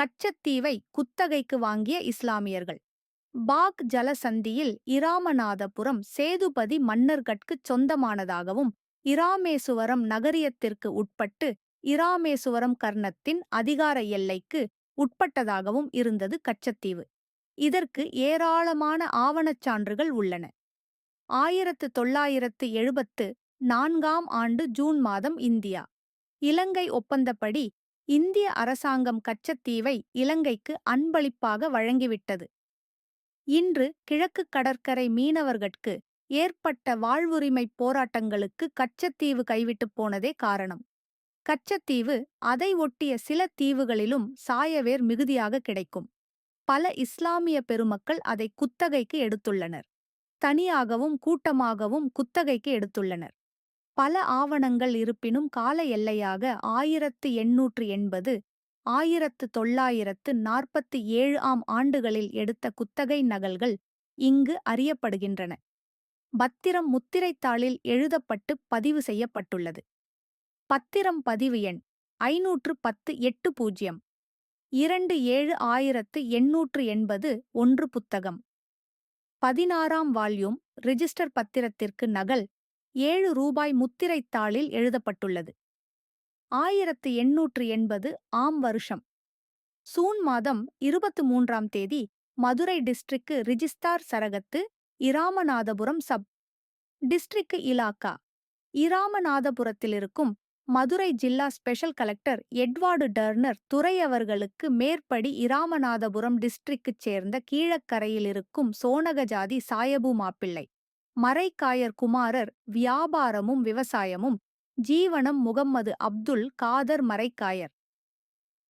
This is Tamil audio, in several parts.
கச்சத்தீவை குத்தகைக்கு வாங்கிய இஸ்லாமியர்கள். பாக் ஜலசந்தியில் இராமநாதபுரம் சேதுபதி மன்னர்கட்குச் சொந்தமானதாகவும் இராமேசுவரம் நகரியத்திற்கு உட்பட்டு இராமேசுவரம் கர்ணத்தின் அதிகார எல்லைக்கு உட்பட்டதாகவும் இருந்தது கச்சத்தீவு. இதற்கு ஏராளமான ஆவணச் சான்றுகள் உள்ளன. ஆயிரத்து தொள்ளாயிரத்து எழுபத்து நான்காம் ஆண்டு ஜூன் மாதம் இந்தியா. இலங்கை ஒப்பந்தப்படி இந்திய அரசாங்கம் கச்சத்தீவை இலங்கைக்கு அன்பளிப்பாக வழங்கிவிட்டது. இன்று கிழக்கு கடற்கரை மீனவர்கட்கு ஏற்பட்ட வாழ்வுரிமைப் போராட்டங்களுக்கு கச்சத்தீவு கைவிட்டுப் போனதே காரணம். கச்சத்தீவு அதை ஒட்டிய சில தீவுகளிலும் சாயவேர் மிகுதியாக கிடைக்கும். பல இஸ்லாமிய பெருமக்கள் அதை குத்தகைக்கு எடுத்துள்ளனர். தனியாகவும் கூட்டமாகவும் குத்தகைக்கு எடுத்துள்ளனர். பல ஆவணங்கள் இருப்பினும் கால எல்லையாக ஆயிரத்து எண்ணூற்று எண்பது ஆயிரத்து தொள்ளாயிரத்து நாற்பத்தி ஏழு ஆம் ஆண்டுகளில் எடுத்த குத்தகை நகல்கள் இங்கு அறியப்படுகின்றன. பத்திரம் முத்திரைத்தாளில் எழுதப்பட்டு பதிவு செய்யப்பட்டுள்ளது. பத்திரம் பதிவு எண் ஐநூற்று பத்து எட்டு பூஜ்ஜியம் இரண்டு ஏழு ஆயிரத்து எண்ணூற்று எண்பது ஒன்று புத்தகம். பதினாறாம் வால்யூம் ரிஜிஸ்டர் பத்திரத்திற்கு நகல் ஏழு ரூபாய் முத்திரைத்தாளில் எழுதப்பட்டுள்ளது. ஆயிரத்து எண்ணூற்று எண்பது ஆம் வருஷம். சூன் மாதம் இருபத்து மூன்றாம் தேதி மதுரை டிஸ்ட்ரிக்கு ரிஜிஸ்தார் சரகத்து இராமநாதபுரம் சப் டிஸ்ட்ரிக்கு இலாக்கா. இராமநாதபுரத்திலிருக்கும் மதுரை ஜில்லா ஸ்பெஷல் கலெக்டர் எட்வார்டு டர்னர் துறை அவர்களுக்கு மேற்படி இராமநாதபுரம் டிஸ்ட்ரிக்குச் சேர்ந்த கீழக்கரையிலிருக்கும் சோனகஜாதி சாயபு மாப்பிள்ளை. மறைக்காயர் குமாரர் வியாபாரமும் விவசாயமும் ஜீவனம் முகம்மது அப்துல் காதர் மறைக்காயர்.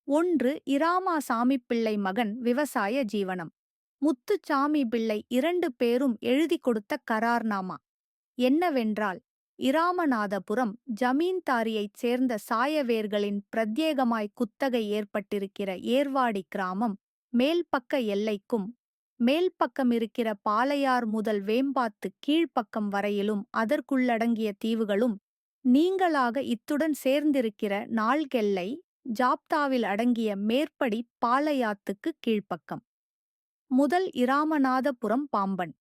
ஒன்று இராமாசாமி பிள்ளை மகன் விவசாய ஜீவனம். முத்துச்சாமி பிள்ளை இரண்டு பேரும் எழுதி கொடுத்த கரார்நாமா. என்னவென்றால் இராமநாதபுரம் ஜமீன்தாரியைச் சேர்ந்த சாயவேர்களின் பிரத்யேகமாய் குத்தகை ஏற்பட்டிருக்கிற ஏர்வாடி கிராமம் மேல்பக்க எல்லைக்கும் மேல்பக்கமிருக்கிற பாலையார் முதல் வேம்பாத்து கீழ்ப்பக்கம் வரையிலும் அதற்குள்ளடங்கிய தீவுகளும் நீங்களாக இத்துடன் சேர்ந்திருக்கிற நாள்கெல்லை ஜாப்தாவில் அடங்கிய மேற்படி பாலையாத்துக்கு கீழ்ப்பக்கம். முதல் இராமநாதபுரம் பாம்பன்.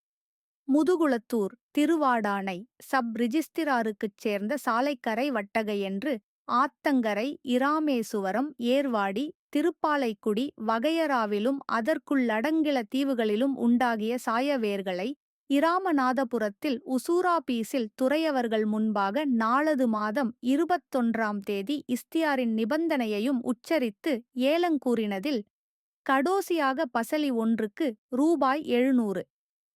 முதுகுளத்தூர் திருவாடானை சப் ரிஜிஸ்திராருக்குச் சேர்ந்த சாலைக்கரை வட்டகை என்று ஆத்தங்கரை இராமேசுவரம் ஏர்வாடி திருப்பாலைக்குடி வகையராவிலும் அதற்குள்ளடங்கில தீவுகளிலும் உண்டாகிய சாயவேர்களை இராமநாதபுரத்தில் உசூராபீஸில் துறையவர்கள் முன்பாக நாளது மாதம் இருபத்தொன்றாம் தேதி இஸ்தியாரின் நிபந்தனையையும் உச்சரித்து ஏலங்கூறினதில் கடோசியாக பசலி ஒன்றுக்கு ரூபாய் எழுநூறு.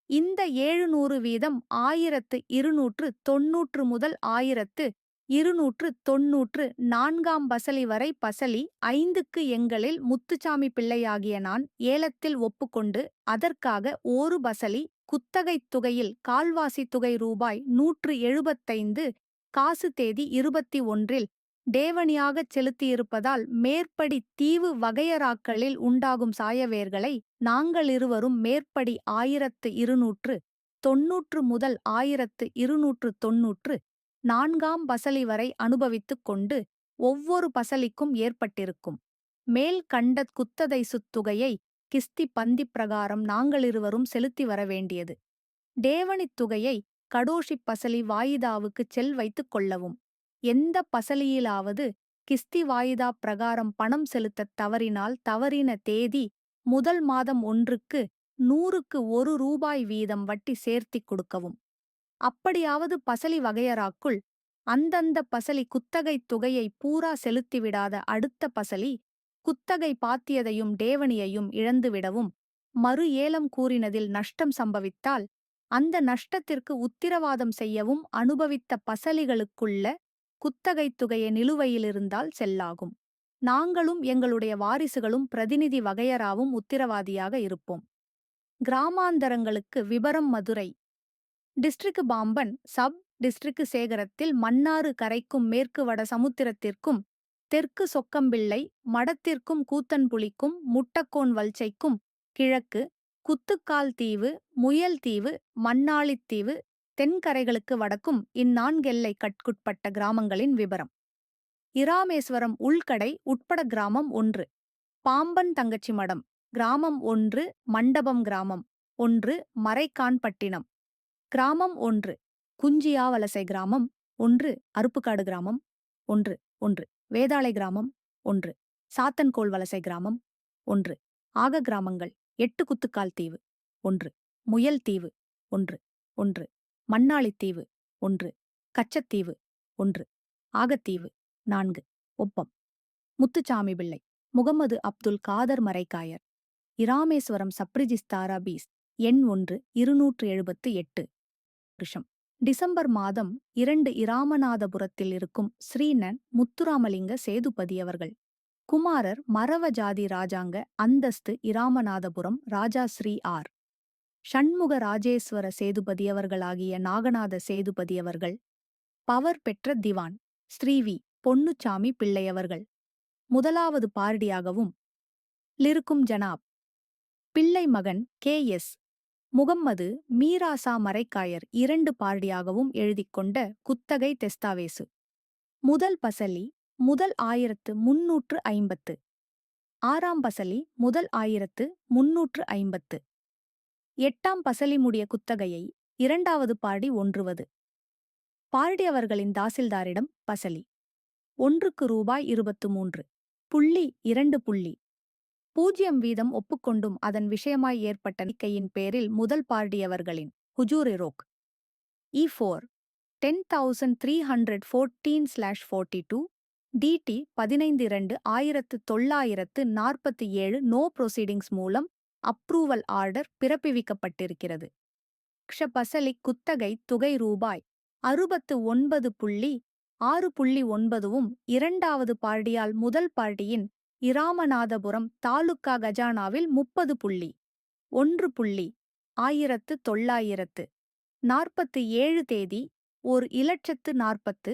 இந்த ஏழுநூறு வீதம் ஆயிரத்து இருநூற்று தொன்னூற்று முதல் ஆயிரத்து இருநூற்று தொன்னூற்று நான்காம் பசலி வரை பசலி ஐந்துக்கு எங்களில் முத்துச்சாமி பிள்ளையாகிய நான் ஏலத்தில் ஒப்புக்கொண்டு அதற்காக ஒரு பசலி குத்தகைத் தொகையில் கால்வாசி தொகை ரூபாய் நூற்று எழுபத்தைந்து காசு தேதி இருபத்தி ஒன்றில் டேவணியாகச் செலுத்தியிருப்பதால் மேற்படி தீவு வகையராக்களில் உண்டாகும் சாயவேர்களை நாங்களிருவரும் மேற்படி ஆயிரத்து இருநூற்று தொன்னூற்று முதல் ஆயிரத்து இருநூற்று தொன்னூற்று நான்காம் பசலி வரை அனுபவித்துக் கொண்டு ஒவ்வொரு பசலிக்கும் ஏற்பட்டிருக்கும். மேல் கண்ட குத்ததை சுத்துகையை கிஸ்தி பந்தி பிரகாரம் நாங்களிருவரும் செலுத்தி வர வேண்டியது. டேவணித் தொகையை கடோஷிப் பசலி வாயிதாவுக்குச் செல் வைத்துக் கொள்ளவும். எந்த பசலியிலாவது கிஸ்தி வாயிதா பிரகாரம் பணம் செலுத்தத் தவறினால் தவறின தேதி முதல் மாதம் ஒன்றுக்கு நூறுக்கு ஒரு ரூபாய் வீதம் வட்டி சேர்த்திக் கொடுக்கவும். அப்படியாவது பசலி வகையராக்குள் அந்தந்த பசலி குத்தகைத் தொகையை பூரா செலுத்திவிடாத அடுத்த பசலி குத்தகை பாத்தியதையும் டேவணியையும் இழந்துவிடவும் மறு ஏலம் கூறினதில் நஷ்டம் சம்பவித்தால் அந்த நஷ்டத்திற்கு உத்திரவாதம் செய்யவும் அனுபவித்த பசலிகளுக்குள்ள குத்தகைத் தொகையை நிலுவையிலிருந்தால் செல்லாகும். நாங்களும் எங்களுடைய வாரிசுகளும் பிரதிநிதி வகையராவும் உத்திரவாதியாக இருப்போம். கிராமாந்தரங்களுக்கு விபரம் Madurai. District Pamban sub district சேகரத்தில் Mannar கரைக்கும் மேற்கு வட சமுத்திரத்திற்கும் தெற்கு சொக்கம்பிள்ளை மடத்திற்கும் கூத்தன்புலிக்கும் முட்டக்கோன் வல்சைக்கும் கிழக்கு குத்துக்கால் தீவு முயல் தீவு மண்ணாளித்தீவு தென்கரைகளுக்கு வடக்கும் இந்நான்கெல்லை கட்குட்பட்ட கிராமங்களின் விபரம். இராமேஸ்வரம் உள்கடை உட்பட கிராமம் ஒன்று. பாம்பன் தங்கச்சி மடம் கிராமம் ஒன்று மண்டபம் கிராமம் ஒன்று மறைக்கான்பட்டினம் கிராமம் ஒன்று. குஞ்சியாவலசை கிராமம் ஒன்று. அருப்புக்காடு கிராமம் ஒன்று. ஒன்று. வேதாளை கிராமம் ஒன்று. சாத்தன்கோள் வலசை கிராமம் ஒன்று. ஆக கிராமங்கள் எட்டு குத்துக்கால் தீவு ஒன்று. முயல் தீவு ஒன்று. ஒன்று. மண்ணாளித்தீவு ஒன்று. கச்சத்தீவு ஒன்று. ஆகத்தீவு நான்கு. ஒப்பம். முத்துச்சாமி பிள்ளை. முகமது அப்துல் காதர் மரைக்காயர் இராமேஸ்வரம் சப்ரிஜிஸ்தாரா பீஸ். எண் ஒன்று. இருநூற்று எழுபத்து எட்டு. வருஷம் டிசம்பர் மாதம் இரண்டு இராமநாதபுரத்தில் இருக்கும் ஸ்ரீனன் முத்துராமலிங்க சேதுபதி அவர்கள். குமாரர் மரவ ஜாதி ராஜாங்க அந்தஸ்து இராமநாதபுரம் ராஜா ஸ்ரீ ஆர். ஷண்முக ராஜேஸ்வர சேதுபதியவர்களாகிய நாகநாத சேதுபதியவர்கள் பவர் பெற்ற திவான் ஸ்ரீவி பொன்னுச்சாமி பிள்ளையவர்கள் முதலாவது பாரடியாகவும் லிருக்கும் ஜனாப். பிள்ளை மகன் கே எஸ் முகம்மது மீராசா மரைக்காயர் இரண்டு பார்டியாகவும் எழுதிக் கொண்ட குத்தகை தெஸ்தாவேசு. முதல் பசலி முதல் ஆயிரத்து முன்னூற்று ஐம்பத்து. ஆறாம் பசலி முதல் ஆயிரத்து முன்னூற்று ஐம்பத்து. எட்டாம் பசலி முடிய குத்தகையை இரண்டாவது பாடி ஒன்றுவது. பாரடி அவர்களின் தாசில்தாரிடம் பசலி. ஒன்றுக்கு ரூபாய் இருபத்து மூன்று. புள்ளி இரண்டு புள்ளி. பூஜ்யம் வீதம் ஒப்புக்கொண்டும் அதன் விஷயமாய் ஏற்பட்ட நிக்கையின் பேரில் முதல் பார்டியவர்களின் ஹுஜூரிரோக் E four ten thousand three hundred fourteen slash forty two DT பதினைந்து இரண்டு ஆயிரத்து தொள்ளாயிரத்து நாற்பத்தி ஏழு நோ ப்ரொசீடிங்ஸ் மூலம் அப்ரூவல் ஆர்டர் பிறப்பிவிக்கப்பட்டிருக்கிறது. க்ஷபசலி குத்தகை தொகை ரூபாய் அறுபத்து ஒன்பது புள்ளி ஆறு புள்ளி ஒன்பதுவும் இரண்டாவது பார்டியால் முதல் பார்ட்டியின் இராமநாதபுரம் தாலுக்கா கஜானாவில் முப்பது புள்ளி ஒன்று புள்ளி ஆயிரத்து தொள்ளாயிரத்து நாற்பத்து ஏழு தேதி ஓர் இலட்சத்து நாற்பத்து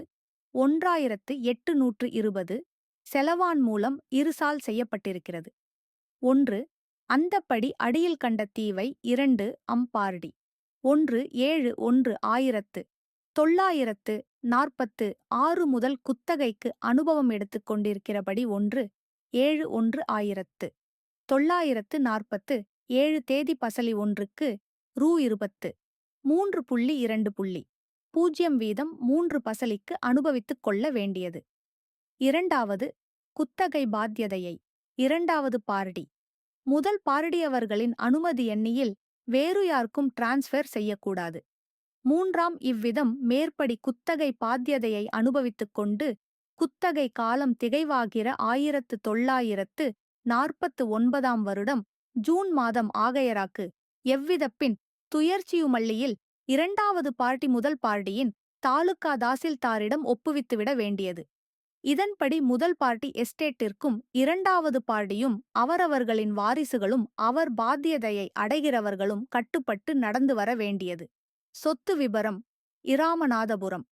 ஒன்றாயிரத்து எட்டு நூற்று இருபது செலவான் மூலம் இருசால் செய்யப்பட்டிருக்கிறது. ஒன்று அந்தப்படி அடியில் கண்ட தீவை இரண்டு அம்பார்டி ஒன்று ஏழு ஒன்று ஆயிரத்து தொள்ளாயிரத்து நாற்பத்து ஆறு முதல் குத்தகைக்கு அனுபவம் எடுத்துக் கொண்டிருக்கிறபடி ஒன்று ஏழு ஒன்று ஆயிரத்து. தொள்ளாயிரத்து நாற்பத்து. ஏழு தேதி பசலி ஒன்றுக்கு ரூ இருபத்து. மூன்று புள்ளி இரண்டு புள்ளி. பூஜ்யம் வீதம் மூன்று பசலிக்கு அனுபவித்துக் கொள்ள வேண்டியது. இரண்டாவது குத்தகை பாத்தியதையை. இரண்டாவது பாரடி. முதல் பாரடியவர்களின் அனுமதி எண்ணியில் வேறு யாருக்கும் டிரான்ஸ்ஃபர் செய்யக்கூடாது. மூன்றாம் இவ்விதம் மேற்படி குத்தகை பாத்தியதையை அனுபவித்துக் கொண்டு குத்தகை காலம் திகைவாகிற ஆயிரத்து தொள்ளாயிரத்து நாற்பத்து ஒன்பதாம் வருடம் ஜூன் மாதம் ஆகையராக்கு. எவ்விதப்பின் துயர்ச்சியுமல்லியில் இரண்டாவது பார்ட்டி முதல் பார்ட்டியின் தாலுக்கா தாசில்தாரிடம் ஒப்புவித்துவிட வேண்டியது. இதன்படி முதல் பார்ட்டி எஸ்டேட்டிற்கும் இரண்டாவது பார்ட்டியும் அவரவர்களின் வாரிசுகளும் அவர் பாத்தியதையை அடைகிறவர்களும் கட்டுப்பட்டு நடந்து வர வேண்டியது. சொத்து விபரம் இராமநாதபுரம்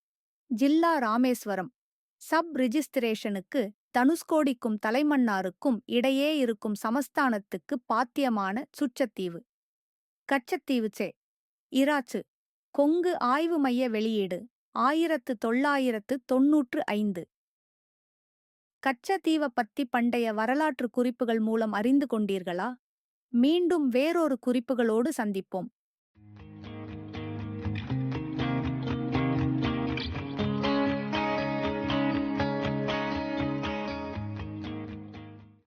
ஜில்லா ராமேஸ்வரம் சப் ரிஜிஸ்திரேஷனுக்கு தனுஷ்கோடிக்கும் தலைமன்னாருக்கும் இடையே இருக்கும் சமஸ்தானத்துக்கு பாத்தியமான சுச்சத்தீவு கச்சத்தீவு சே. இராச்சு. கொங்கு ஆய்வு மைய வெளியீடு ஆயிரத்து தொள்ளாயிரத்து தொன்னூற்று ஐந்து. கச்சத்தீவ பத்தி பண்டைய வரலாற்று குறிப்புகள் மூலம் அறிந்து கொண்டீர்களா? மீண்டும் வேறொரு குறிப்புகளோடு சந்திப்போம்.